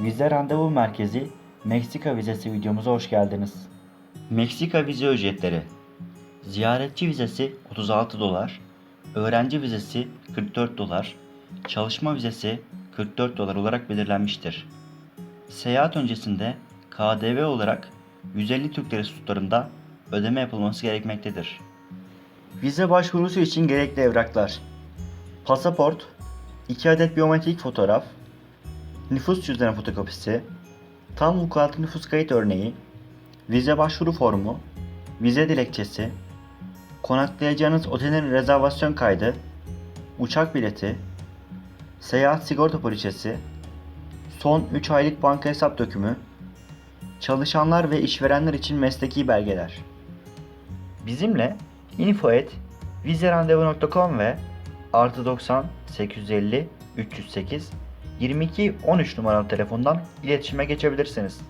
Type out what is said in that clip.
Vize Randevu Merkezi Meksika vizesi videomuza hoş geldiniz. Meksika vize ücretleri Ziyaretçi vizesi 36 dolar, öğrenci vizesi 44 dolar, çalışma vizesi 44 dolar olarak belirlenmiştir. Seyahat öncesinde KDV olarak 150 Türk Lirası tutarında ödeme yapılması gerekmektedir. Vize başvurusu için gerekli evraklar Pasaport 2 adet biyometrik fotoğraf Nüfus cüzdanı fotokopisi Tam vukuatlı nüfus kayıt örneği Vize başvuru formu Vize dilekçesi Konaklayacağınız otelin rezervasyon kaydı Uçak bileti Seyahat sigorta poliçesi Son 3 aylık banka hesap dökümü Çalışanlar ve işverenler için mesleki belgeler. Bizimle info@vizerandevu.com ve artı 90 850 308 22 13 numaralı telefondan iletişime geçebilirsiniz.